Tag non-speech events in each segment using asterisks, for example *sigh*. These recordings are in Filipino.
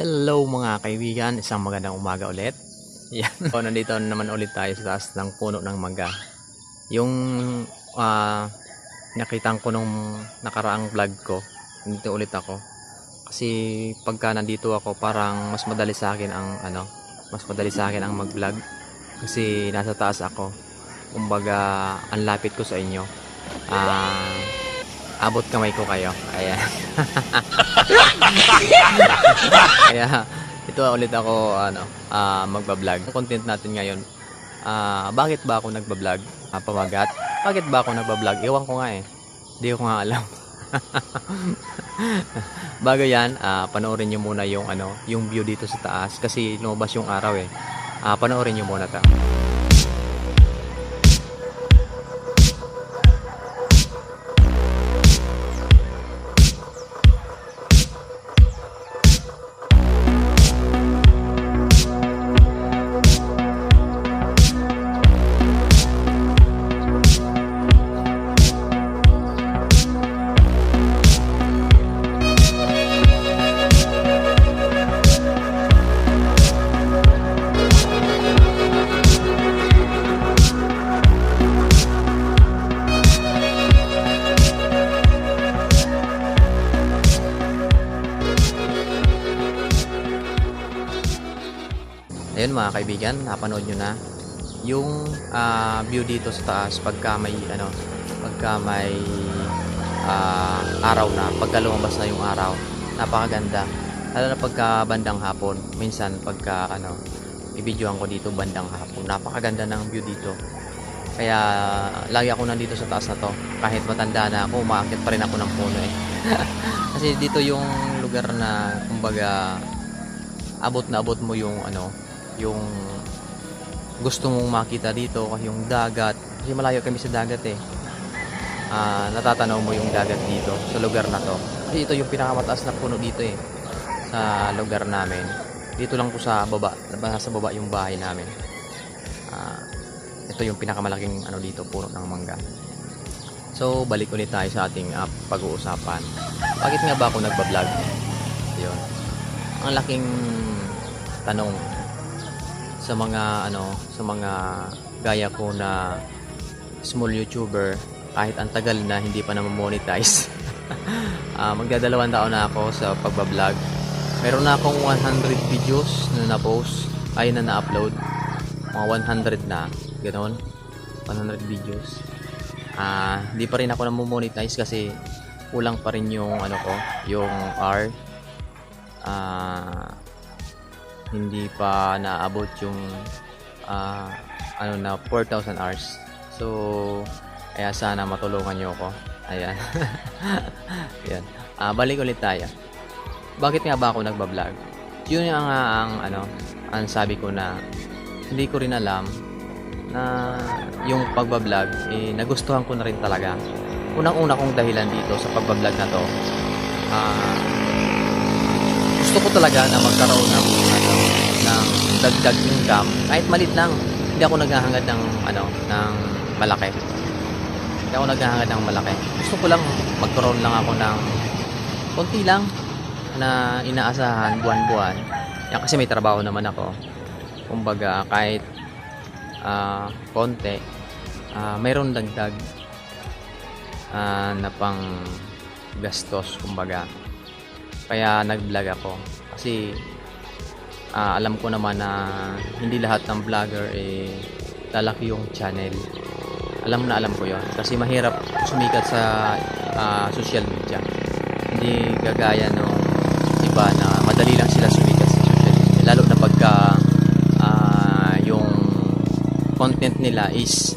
Hello mga kaibigan, isang magandang umaga ulit. Yan. *laughs* So, nandito naman ulit tayo sa taas ng puno ng mangga. Yung ah nakita ko nung nakaraang vlog ko, nandito ulit ako. Kasi pagka nandito ako, parang mas madali sa akin ang ano, mas madali sa akin ang mag-vlog. Kasi nasa taas ako. Kumbaga, ang lapit ko sa inyo. Ah, abot kamay ko kayo. Ayan. *laughs* Kaya ito ulit ako ano, ah magba-vlog. Content natin ngayon, ah bakit ba ako nagba-vlog? Ah, pamagat. Bakit ba ako nagba-vlog? Ewan ko nga eh. Hindi ko nga alam. *laughs* Bago 'yan, ah panoorin niyo muna yung ano, yung view dito sa taas kasi lumabas yung araw eh. Ah panoorin niyo muna 'to. Ayun mga kaibigan, napanood nyo na yung ah, view dito sa taas pagka may ano, pagka may ah, araw na, pagka lumabas na yung araw. Napakaganda. Lalo na pagka bandang hapon. Minsan pagka ano, i-videoan ko dito bandang hapon. Napakaganda ng view dito. Kaya lagi ako nandito sa taas na to. Kahit matanda na ako, umaakit pa rin ako ng puno eh. *laughs* Kasi dito yung lugar na kumbaga abot na abot mo yung ano, yung gusto mong makita dito yung dagat kasi malayo kami sa dagat eh. Ah, natatanaw mo yung dagat dito sa lugar na to. Kasi ito yung pinakamataas na puno dito eh sa lugar namin. Dito lang po sa baba sa baba yung bahay namin. Ah, ito yung pinakamalaking ano dito puno ng mangga. So balik ulit tayo sa ating ah, pag-uusapan. Bakit nga ba ako nagbablog? Yun. Ang laking tanong sa mga ano sa mga gaya ko na small YouTuber kahit ang tagal na hindi pa na monetize *laughs* Ah, magdadalawang taon na ako sa pagbablog. Meron na akong 100 videos na na-post ay na na-upload. Mga 100 na ganoon 100 videos. Ah hindi pa rin ako na monetize kasi kulang pa rin yung ano ko yung R. Ah hindi pa naabot yung ah, ano na 4,000 hours. So, kaya sana matulungan niyo ako. Ayan. *laughs* Ayan. Ah, balik ulit tayo. Bakit nga ba ako nagba-vlog? Yun ang, ang ano, ang sabi ko na hindi ko rin alam na yung pagba-vlog eh nagustuhan ko na rin talaga. Unang-una kong dahilan dito sa pagba-vlog na to. Ah, gusto ko talaga na magkaroon ng dagdag income kahit malit lang hindi ako naghahangad ng ano ng malaki. Hindi ako naghahangad ng malaki. Gusto ko lang magkaroon lang ako ng konti lang na inaasahan buwan-buwan. Yan kasi may trabaho naman ako. Kumbaga kahit ah konti ah mayroon dagdag ah, na pang gastos kumbaga. Kaya nag-vlog ako. Kasi ah, alam ko naman na hindi lahat ng vlogger eh lalaki yung channel. Alam na alam ko yon kasi mahirap sumikat sa ah, social media. Hindi gagaya nung iba na madali lang sila sumikat sa social media lalo na pagka ah, yung content nila is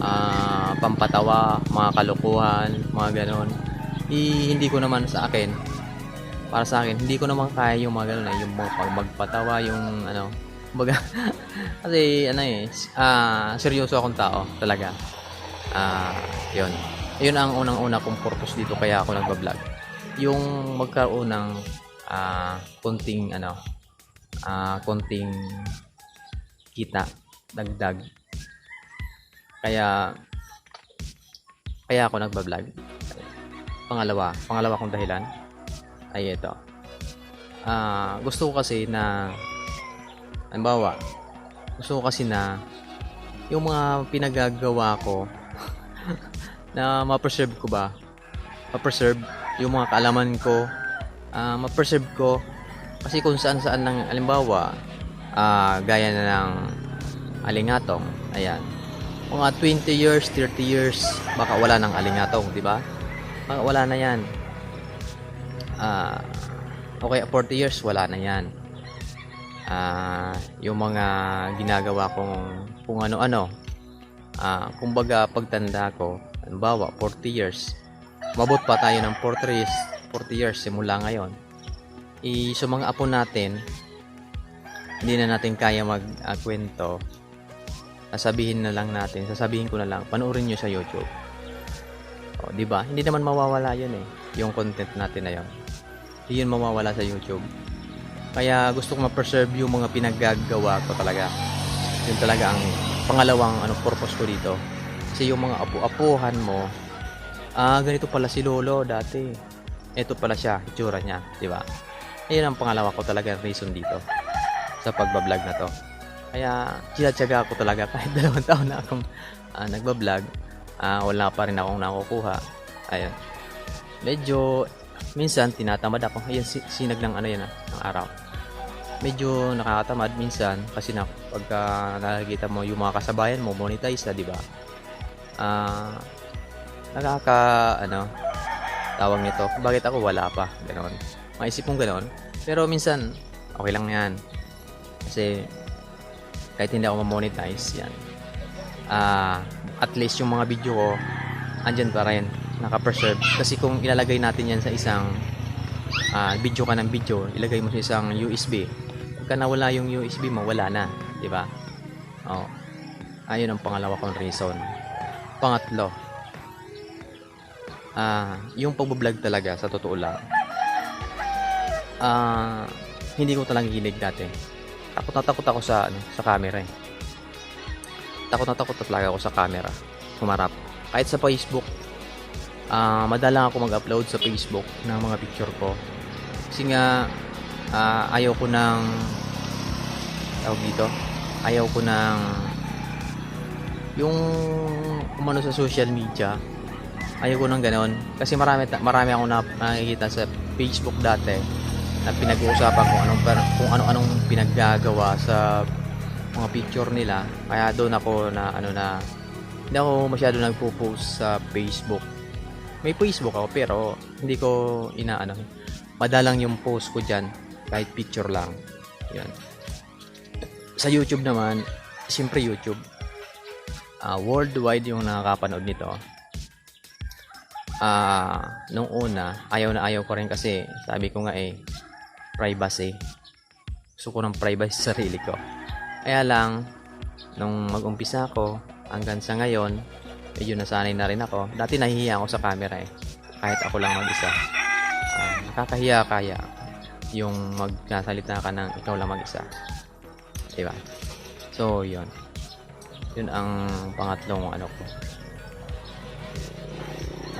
ah, pampatawa mga kalokohan mga ganon I, hindi ko naman sa akin para sa akin, hindi ko naman kaya yung mga ganun eh, yung pag magpatawa, yung ano, baga, *laughs* kasi ano eh, ah, seryoso akong tao, talaga. Ah, yun. Yun ang unang-una kong purpose dito kaya ako nagba-vlog. Yung magkaroon ng ah, konting ano, ah, konting kita, dagdag. Kaya kaya ako nagba-vlog. Pangalawa, pangalawa kong dahilan ay ito. ah, gusto ko kasi na halimbawa gusto ko kasi na yung mga pinagagawa ko *laughs* na ma-preserve ko ba? Ma-preserve yung mga kaalaman ko. Ah, ma-preserve ko kasi kung saan saan lang halimbawa ah, gaya na ng alingatong ayan. Mga 20 years 30 years baka wala ng alingatong di ba? Baka wala na yan ah okay 40 years wala na yan. Ah yung mga ginagawa kong kung ano-ano. Ah kumbaga pagtanda ko halimbawa 40 years mabot pa tayo ng 40 years 40 years simula ngayon. I sa mga apo natin hindi na natin kaya magkwento sasabihin na lang natin sasabihin ko na lang panoorin nyo sa YouTube. O, di ba? Hindi naman mawawala yun eh yung content natin na hindi yun mawawala sa YouTube. Kaya gusto ko ma-preserve yung mga pinaggagawa ko talaga. Yun talaga ang pangalawang ano purpose ko dito. Kasi yung mga apu-apuhan mo ah ganito pala si lolo dati. Ito pala siya itsura niya di ba? Ayun ang pangalawa ko talaga reason dito sa pagbablog na to. Kaya tiyatsaga ako talaga *laughs* kahit dalawang taon na akong ah, nagbablog. Ah, wala pa rin akong nakukuha. Ayun. Medyo minsan tinatamad ako. Ayun si- sinag ng ano yan ah, ng araw. Medyo nakakatamad minsan kasi na pagka nakikita mo yung mga kasabayan mo monetize na di ba? Ah nakaka ano tawag nito bakit ako wala pa? Ganoon maisip kong ganoon pero minsan okay lang yan. Kasi kahit hindi ako ma-monetize yan. Ah at least yung mga video ko andyan pa rin naka-preserve kasi kung ilalagay natin yan sa isang ah, video ka ng video ilagay mo sa isang USB pagka nawala yung USB mo wala na di ba? Oh. Ayun ang pangalawa kong reason. Pangatlo ah yung pagbablog talaga sa totoo lang ah hindi ko talaga hilig dati. Takot na takot ako sa ano sa camera eh. takot na takot talaga ako sa camera. Humarap. Kahit sa Facebook ah madalang ako mag-upload sa Facebook ng mga picture ko. Kasi nga ah, ayaw ko ng tawag dito ayaw ko ng yung umano sa social media ayaw ko ng ganon. Kasi marami marami akong na, nakikita sa Facebook dati na pinag-uusapan kung anong kung ano-anong pinaggagawa sa mga picture nila. Kaya doon ako na ano na hindi ako masyado nagpo-post sa Facebook may Facebook ako pero hindi ko inaano. Madalang yung post ko dyan kahit picture lang. Yan sa YouTube naman siyempre YouTube. Ah worldwide yung nakakapanood nito. Ah nung una ayaw na ayaw ko rin kasi sabi ko nga eh privacy. Gusto ko ng privacy sa sarili ko. Kaya lang nung mag-umpisa ako hanggang sa ngayon medyo nasanay na rin ako. Dati nahihiya ako sa camera eh. Kahit ako lang mag-isa. Ah, nakakahiya kaya yung magsasalita ka ng ikaw lang mag-isa. Diba so yun. Yun ang pangatlong ano ko.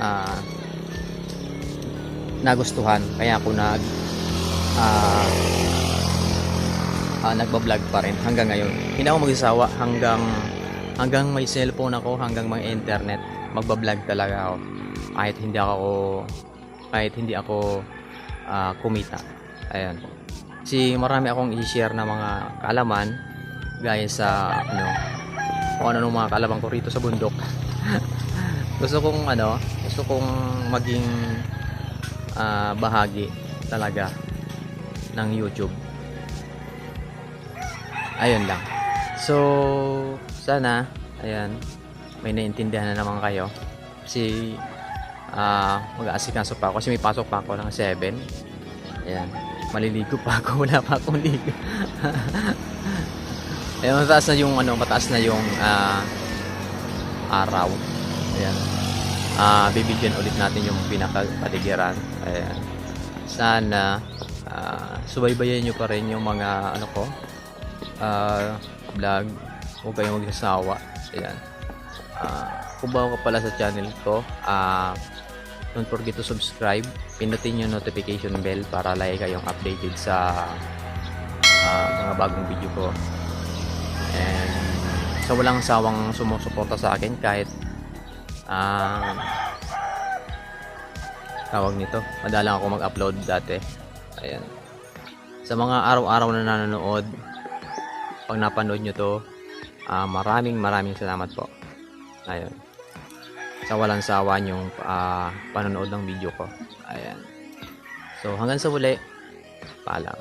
Ah nagustuhan. Kaya ako nag ah ah, nagbablog pa rin hanggang ngayon. Hindi ako magsasawa hanggang hanggang may cellphone ako hanggang may internet magbablog talaga ako. Kahit hindi ako kahit hindi ako ah, kumita. Ayan. Kasi marami akong i-share na mga kaalaman gaya sa ano kung ano nung mga kaalaman ko rito sa bundok. *laughs* Gusto kong ano gusto kong maging ah, bahagi talaga ng YouTube. Ayun lang so sana ayan may naintindihan na naman kayo. Kasi ah mag-aasikaso pa ako kasi may pasok pa ako ng 7 ayan maliligo pa ako *laughs* wala pa akong ligo. *laughs* Ayan mataas na yung ano mataas na yung ah, araw. Ayan. Ah bibigyan ulit natin yung pinakapaligiran. Ayan. Sana ah, subaybayan nyo pa rin yung mga ano ko. Ah, vlog huwag kayong magsasawa ayan ah, kung bago ka pala sa channel ko ah, don't forget to subscribe. Pindutin yung notification bell para lagi kayong updated sa ah, mga bagong video ko. And sa walang sawang sumusuporta sa akin kahit ah tawag nito. Madalang ako mag-upload dati. Ayan. Sa mga araw-araw na nanonood, pag napanood nyo to, ah, maraming maraming salamat po. Ayun. Sa walang sawa yung ah, panonood ng video ko. Ayan. So hanggang sa muli, paalam.